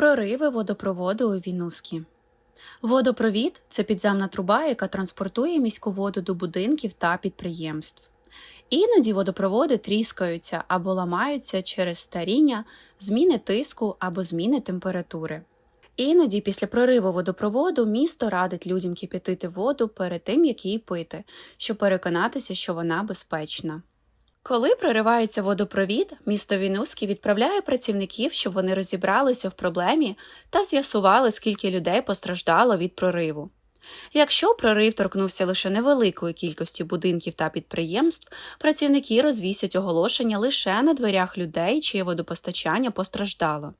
Прориви водопроводу у Вінускі. Водопровід це підземна труба, яка транспортує міську воду до будинків та підприємств. Іноді водопроводи тріскаються або ламаються через старіння, зміни тиску або зміни температури. Іноді після прориву водопроводу місто радить людям кип'ятити воду перед тим, як її пити, щоб переконатися, що вона безпечна. Коли проривається водопровід, місто Вінуський відправляє працівників, щоб вони розібралися в проблемі та з'ясували, скільки людей постраждало від прориву. Якщо прорив торкнувся лише невеликої кількості будинків та підприємств, працівники розвісять оголошення лише на дверях людей, чиє водопостачання постраждало.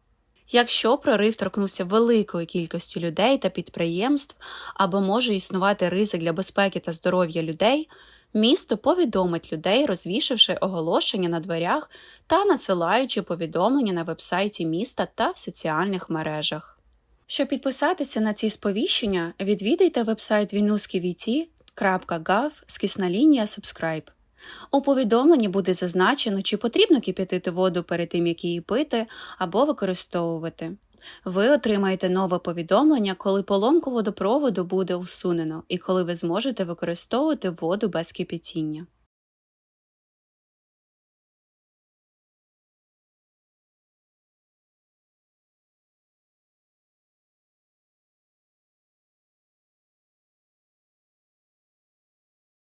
Якщо прорив торкнувся великої кількості людей та підприємств або може існувати ризик для безпеки та здоров'я людей, місто повідомить людей, розвішивши оголошення на дверях та надсилаючи повідомлення на вебсайті міста та в соціальних мережах. Щоб підписатися на ці сповіщення, відвідайте вебсайт vinuskivt.gov скисна лінія subscribe. У повідомленні буде зазначено, чи потрібно кип'ятити воду перед тим, як її пити або використовувати. Ви отримаєте нове повідомлення, коли поломку водопроводу буде усунено і коли ви зможете використовувати воду без кипятіння.